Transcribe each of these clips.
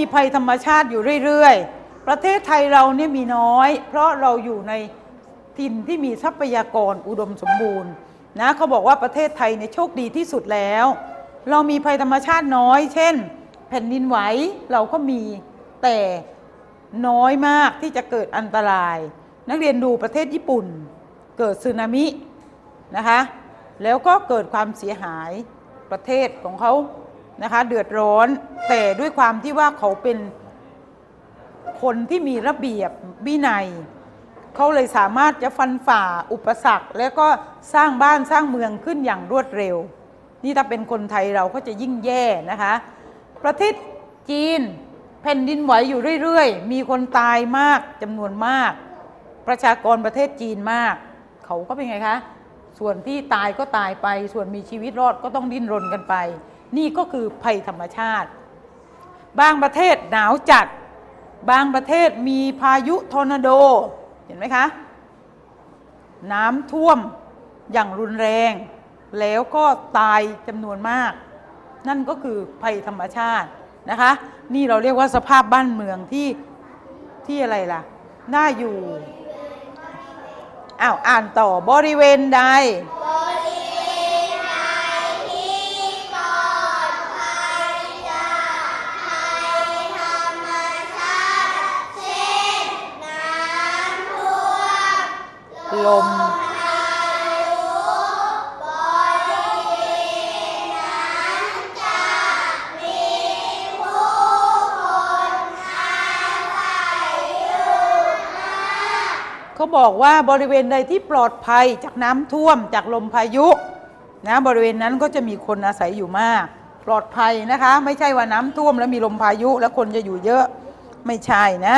มีภัยธรรมชาติอยู่เรื่อยๆ ประเทศไทยเราเนี่ยมีน้อย เพราะเราอยู่ในถิ่นที่มีทรัพยากรอุดมสมบูรณ์นะเขาบอกว่าประเทศไทยเนี่ยโชคดีที่สุดแล้ว เรามีภัยธรรมชาติน้อย เช่น แผ่นดินไหวเราก็มีแต่น้อยมากที่จะเกิดอันตราย นักเรียนดูประเทศญี่ปุ่น เกิดสึนามินะคะแล้วก็เกิดความเสียหายประเทศของเขา นะคะเดือดร้อนแต่ด้วยความที่ว่าเขาเป็นคนที่มีระเบียบวินัย เขาเลยสามารถจะฟันฝ่าอุปสรรค แล้วก็สร้างบ้านสร้างเมืองขึ้นอย่างรวดเร็ว นี่ถ้าเป็นคนไทยเราก็จะยิ่งแย่นะคะ ประเทศจีนแผ่นดินไหวอยู่เรื่อยๆ มีคนตายมากจำนวนมาก ประชากรประเทศจีนมาก เขาก็เป็นไงคะ ส่วนที่ตายก็ตายไป ส่วนมีชีวิตรอดก็ต้องดิ้นรนกันไป นี่ก็คือภัยธรรมชาติ บางประเทศหนาวจัด บางประเทศมีพายุทอร์นาโด เห็นไหมคะ น้ำท่วมอย่างรุนแรง แล้วก็ตายจำนวนมาก นั่นก็คือภัยธรรมชาตินะคะ นี่เราเรียกว่าสภาพบ้านเมืองที่ที่อะไรล่ะ น่าอยู่อ้าวอ่านต่อบริเวณใด ลมเขาบอกว่าบริเวณใดที่ปลอดภัยจากน้ำท่วมจากลมพายุนะบริเวณนั้นก็จะมีคนอาศัยอยู่มาก ปลอดภัยนะคะ ไม่ใช่ว่าน้ำท่วมแล้วมีลมพายุแล้วคนจะอยู่เยอะไม่ใช่นะ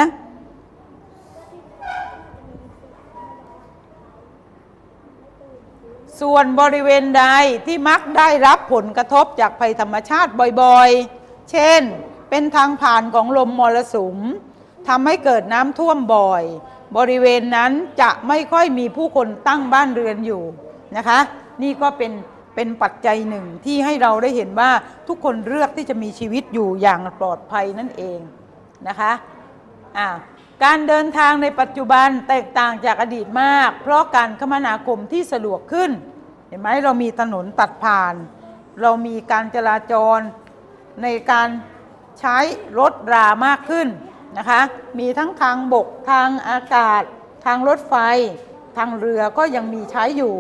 ส่วนบริเวณใดที่มักได้รับผลกระทบจากภัยธรรมชาติบ่อยๆ เช่น เป็นทางผ่านของลมมรสุมทำให้เกิดน้ำท่วมบ่อย บริเวณนั้นจะไม่ค่อยมีผู้คนตั้งบ้านเรือนอยู่นะคะ นี่ก็เป็นเป็นปัจจัยหนึ่งที่ให้เราได้เห็นว่าทุกคนเลือกที่จะมีชีวิตอยู่อย่างปลอดภัยนั่นเองนะคะอ่า การเดินทางในปัจจุบันแตกต่างจากอดีตมาก เพราะการคมนาคมที่สะดวกขึ้น เห็นไหมเรามีถนนตัดผ่าน เรามีการจราจรในการใช้รถรามากขึ้นนะคะ มีทั้งทางบกทางอากาศ ทางรถไฟ ทางเรือก็ยังมีใช้อยู่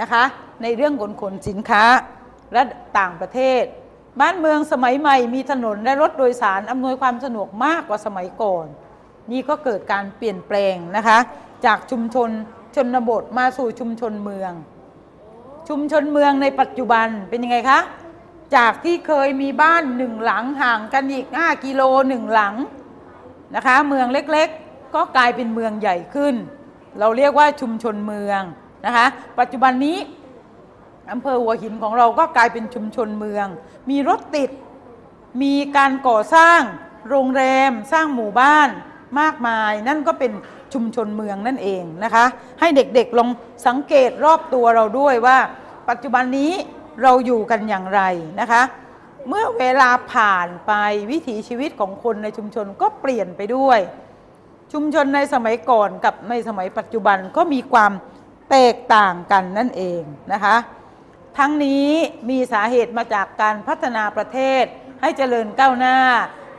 นะคะ ในเรื่องขนขนสินค้าและต่างประเทศ บ้านเมืองสมัยใหม่มีถนนและรถโดยสารอำนวยความสะดวกมากกว่าสมัยก่อน นี่ก็เกิดการเปลี่ยนแปลงนะคะ จากชุมชนชนบทมาสู่ชุมชนเมือง ชุมชนเมืองในปัจจุบันเป็นยังไงคะ จากที่เคยมีบ้านหนึ่งหลังห่างกันอีก 5 กิโลหนึ่งหลังนะคะ เมืองเล็กๆ ก็กลายเป็นเมืองใหญ่ขึ้น เราเรียกว่าชุมชนเมืองนะคะ ปัจจุบันนี้อำเภอหัวหินของเราก็กลายเป็นชุมชนเมือง มีรถติด มีการก่อสร้างโรงแรม สร้างหมู่บ้าน มากมาย นั่นก็เป็นชุมชนเมืองนั่นเองนะคะ ให้เด็กๆลองสังเกตรอบตัวเราด้วยว่า ปัจจุบันนี้เราอยู่กันอย่างไรนะคะ เมื่อเวลาผ่านไปวิถีชีวิตของคนในชุมชนก็เปลี่ยนไปด้วย ชุมชนในสมัยก่อนกับในสมัยปัจจุบันก็มีความแตกต่างกันนั่นเองนะคะ ทั้งนี้มีสาเหตุมาจากการพัฒนาประเทศให้เจริญก้าวหน้า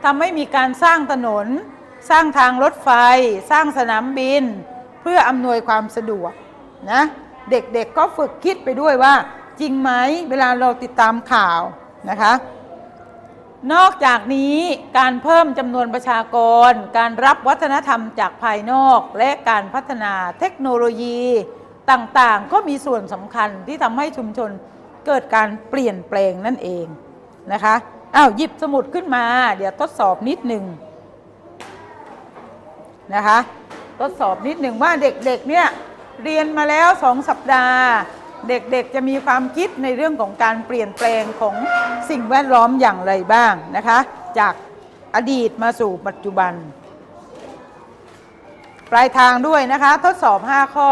ทำให้มีการสร้างถนน สร้างทางรถไฟ สร้างสนามบิน เพื่ออำนวยความสะดวกนะเด็กๆก็ฝึกคิดไปด้วยว่า จริงไหมเวลาเราติดตามข่าวนะคะ นอกจากนี้การเพิ่มจำนวนประชากร การรับวัฒนธรรมจากภายนอก และการพัฒนาเทคโนโลยีต่างๆ ก็มีส่วนสำคัญที่ทำให้ชุมชนเกิดการเปลี่ยนแปลงนั่นเองนะคะอ้าวหยิบสมุดขึ้นมา เดี๋ยวทดสอบนิดหนึ่ง นะคะทดสอบนิดหนึ่งว่าเด็กๆเนี่ยเรียนมาแล้วสองสัปดาห์ เด็กๆจะมีความคิดในเรื่องของการเปลี่ยนแปลงของสิ่งแวดล้อมอย่างไรบ้างนะคะ จากอดีตมาสู่ปัจจุบัน ปลายทางด้วยนะคะ ทดสอบ 5 ข้อ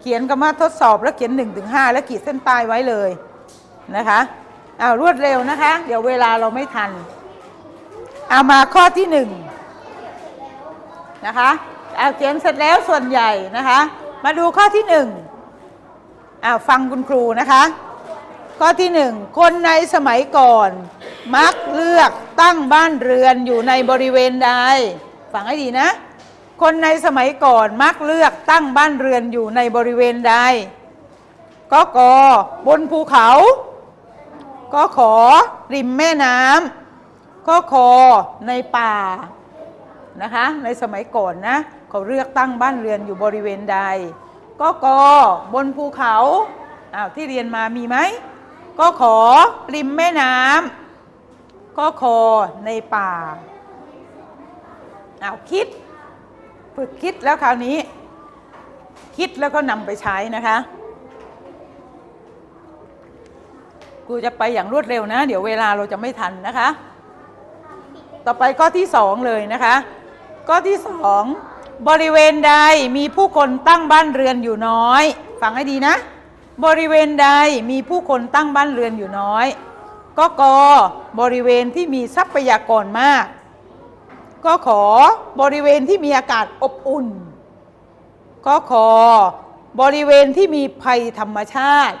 เขียนคำว่าทดสอบแล้วเขียน1ถึง5แล้วขีดเส้นใต้ไว้เลยนะคะอ้าวรวดเร็วนะคะ เดี๋ยวเวลาเราไม่ทัน เอามาข้อที่หนึ่ง นะคะเอาเขียนเสร็จแล้วส่วนใหญ่นะคะ มาดูข้อที่หนึ่งอาฟังคุณครูนะคะ ข้อที่หนึ่งคนในสมัยก่อน มักเลือกตั้งบ้านเรือนอยู่ในบริเวณใดฟังให้ดีนะ คนในสมัยก่อนมักเลือกตั้งบ้านเรือนอยู่ในบริเวณใดก็กบนภูเขา ก็ขอริมแม่น้ำก็คอในป่า นะคะ ในสมัยก่อนนะเขาเลือกตั้งบ้านเรือนอยู่บริเวณใดก็กบนภูเขาอ้าวที่เรียนมามีไหมก็ขอริมแม่น้ำก็คอในป่าอ้าวคิด ฝึกคิดแล้วคราวนี้ คิดแล้วก็นำไปใช้นะคะกูจะไปอย่างรวดเร็วนะ เดี๋ยวเวลาเราจะไม่ทันนะคะ ต่อไปข้อที่สองเลยนะคะ ข้อที่สองบริเวณใดมีผู้คนตั้งบ้านเรือนอยู่น้อย ฟังให้ดีนะ บริเวณใดมีผู้คนตั้งบ้านเรือนอยู่น้อยก็กบริเวณที่มีทรัพยากรมาก ก็ขอบริเวณที่มีอากาศอบอุ่น ก็ขอบริเวณที่มีภัยธรรมชาติ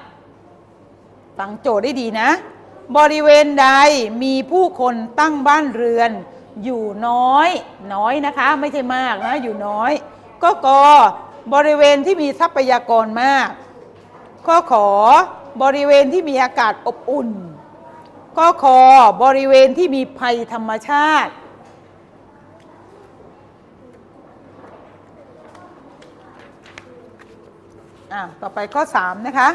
ฟังโจทย์ได้ดีนะ บริเวณใดมีผู้คนตั้งบ้านเรือน อยู่น้อย น้อยนะคะ ไม่ใช่มากนะอยู่น้อย ก็กอบริเวณที่มีทรัพยากรมากก็ขอบริเวณที่มีอากาศอบอุ่นก็ขอบริเวณที่มีภัยธรรมชาติ อะ ต่อไปข้อ 3 นะคะ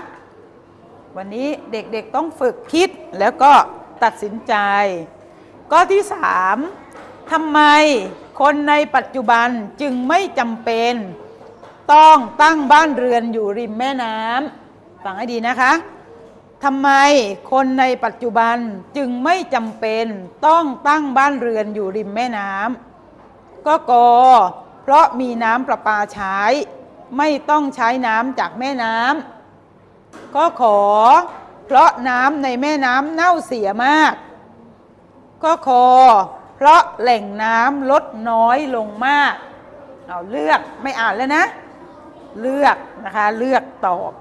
วันนี้เด็กๆต้องฝึกคิดแล้วก็ตัดสินใจ ข้อที่ 3 ทำไมคนในปัจจุบันจึงไม่จำเป็น ต้องตั้งบ้านเรือนอยู่ริมแม่น้ำฟังให้ดีนะคะทำไมคนในปัจจุบันจึงไม่จำเป็นต้องตั้งบ้านเรือนอยู่ริมแม่น้ำก็กอเพราะมีน้ำประปาใช้ ไม่ต้องใช้น้ำจากแม่น้ำก็ขอ เพราะน้ำในแม่น้ำเน่าเสียมาก ก็ขอ ราะแหล่งน้ำลดน้อยลงมาก เอาเลือกไม่อ่านแล้วนะ เลือกนะคะเลือกตอบ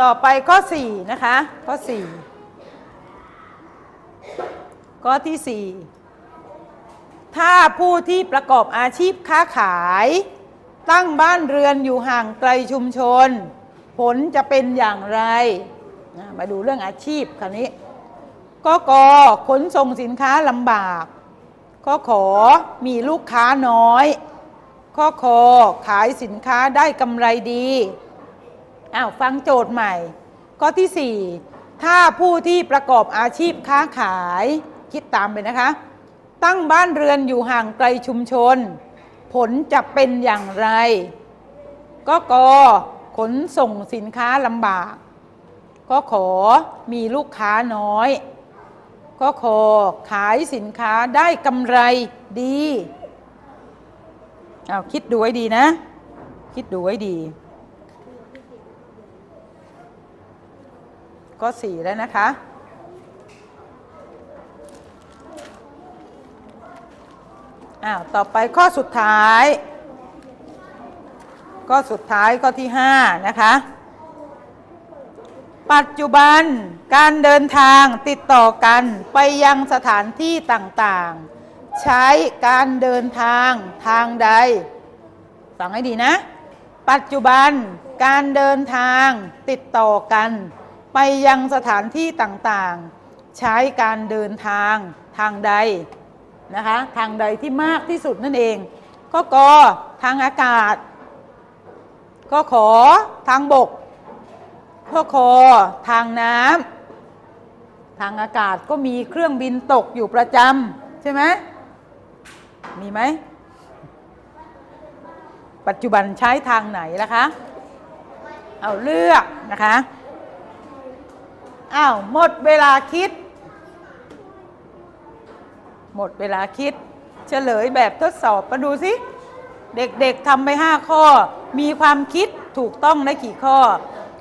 ต่อไปข้อ 4 นะคะ ข้อ 4 ข้อที่ 4 ถ้าผู้ที่ประกอบอาชีพค้าขาย ตั้งบ้านเรือนอยู่ห่างไกลชุมชน ผลจะเป็นอย่างไร มาดูเรื่องอาชีพคราวนี้ก็กอขนส่งสินค้าลำบากก็ขอมีลูกค้าน้อยข้อคอขายสินค้าได้กำไรดีอ้าวฟังโจทย์ใหม่ ข้อที่ 4 ถ้าผู้ที่ประกอบอาชีพค้าขาย คิดตามไปนะคะ ตั้งบ้านเรือนอยู่ห่างไกลชุมชน ผลจะเป็นอย่างไร ก็กอขนส่งสินค้าลำบาก ก็ขอมีลูกค้าน้อย ก็ขอขายสินค้าได้กำไรดีเอาคิดดูไว้ดีนะ คิดดูไว้ดี ก็สี่แล้วนะคะ อ้าวต่อไปข้อสุดท้าย ข้อสุดท้ายข้อที่5นะคะ ปัจจุบันการเดินทางติดต่อกันไปยังสถานที่ต่างๆ ใช้การเดินทางทางใดฟังให้ดีนะ ปัจจุบันการเดินทางติดต่อกัน ไปยังสถานที่ต่างๆ ใช้การเดินทางทางใด นะคะทางใดที่มากที่สุดนั่นเอง ก็กอทางอากาศ ก็ขอทางบก ก็คอทางน้ำทางอากาศก็มีเครื่องบินตกอยู่ประจำใช่ไหมมีไหม ปัจจุบันใช้ทางไหนล่ะคะ เอาเลือกนะคะอ้าวหมดเวลาคิด หมดเวลาคิด เฉลยแบบทดสอบมาดูสิ เด็กๆทำไปห้าข้อ มีความคิดถูกต้องได้กี่ข้อ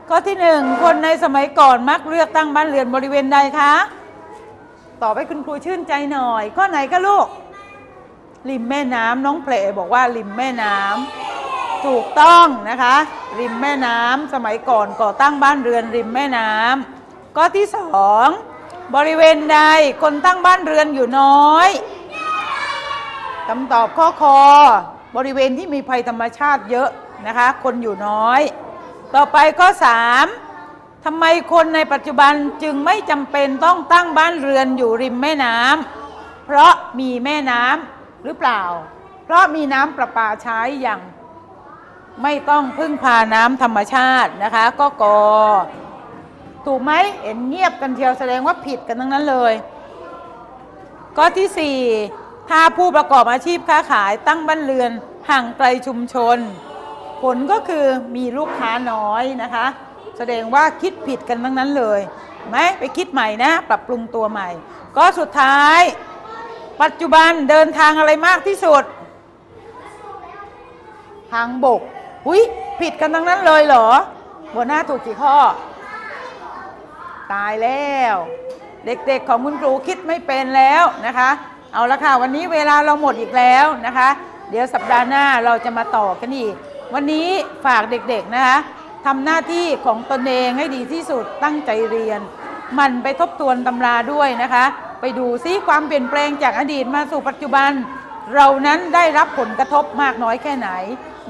ข้อที่หนึ่งคนในสมัยก่อนมักเลือกตั้งบ้านเรือนบริเวณใดคะตอบให้คุณครูชื่นใจหน่อย ข้อไหนคะลูก ริมแม่น้ำน้องเพลบอกว่าริมแม่น้ำถูกต้องนะคะ ริมแม่น้ำสมัยก่อนก่อตั้งบ้านเรือนริมแม่น้ำข้อที่สอง บริเวณใดคนตั้งบ้านเรือนอยู่น้อยคำตอบข้อคอบริเวณที่มีภัยธรรมชาติเยอะนะคะ คนอยู่น้อย ต่อไปข้อสามทำไมคนในปัจจุบันจึงไม่จำเป็นต้องตั้งบ้านเรือนอยู่ริมแม่น้ำเพราะมีแม่น้ำหรือเปล่า เพราะมีน้ำประปาใช้อย่าง ไม่ต้องพึ่งพาน้ำธรรมชาตินะคะก็กอ ถูกไหมเห็นเงียบกันเทียวแสดงว่าผิดกันทั้งนั้นเลย ข้อที่สี่ถ้าผู้ประกอบอาชีพค้าขายตั้งบ้านเรือนห่างไกลชุมชน ผลก็คือมีลูกค้าน้อยนะคะ แสดงว่าคิดผิดกันทั้งนั้นเลยไหมไปคิดใหม่นะ ปรับปรุงตัวใหม่ ก็สุดท้าย ปัจจุบันเดินทางอะไรมากที่สุด ทางบกอุ้ยผิดกันทั้งนั้นเลยเหรอหัวหน้าถูกกี่ข้อ ตายแล้ว เด็กๆของคุณครูคิดไม่เป็นแล้วนะคะ เอาละค่ะ วันนี้เวลาเราหมดอีกแล้วนะคะ เดี๋ยวสัปดาห์หน้าเราจะมาต่อกันอีก วันนี้ฝากเด็กๆนะคะทำหน้าที่ของตนเองให้ดีที่สุดตั้งใจเรียน มันไปทบทวนตำราด้วยนะคะ ไปดูซิความเปลี่ยนแปลงจากอดีตมาสู่ปัจจุบัน เรานั้นได้รับผลกระทบมากน้อยแค่ไหน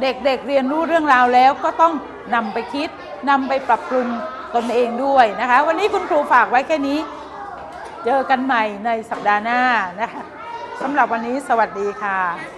เด็กๆเเรียนรู้เรื่องราวแล้วก็ต้องนำไปคิดนำไปปรับปรุง ตนเองด้วยนะคะ วันนี้คุณครูฝากไว้แค่นี้ เจอกันใหม่ในสัปดาห์หน้านะคะสำหรับวันนี้สวัสดีค่ะ